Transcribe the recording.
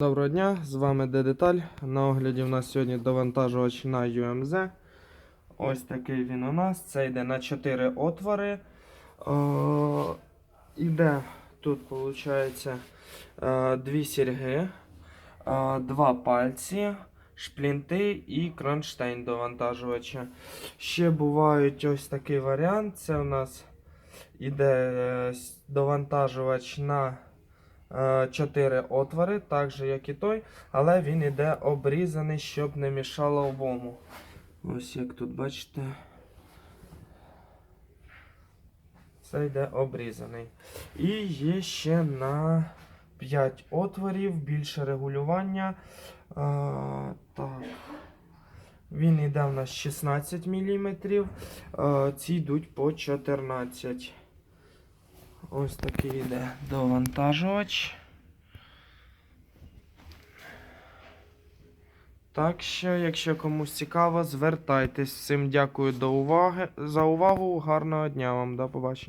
Доброго дня, з вами Д-Деталь. На огляді в нас сьогодні довантажувач на UMZ. Ось такий він у нас. Це йде на 4 отвори. О, іде тут, виходить, дві сірги, е, два пальці, шплінти і кронштейн довантажувача. Ще бувають ось такий варіант. Це у нас іде е, довантажувач на 4 отвори, так же як і той, але він іде обрізаний, щоб не мішало обому. Ось як тут бачите. Це йде обрізаний. І є ще на 5 отворів, більше регулювання. А, так. Він йде в нас 16 мм. А, ці йдуть по 14 Ось такий йде довантажувач. Так що, якщо комусь цікаво, звертайтесь. Всім дякую до уваги, за увагу. Гарного дня вам. До побачення.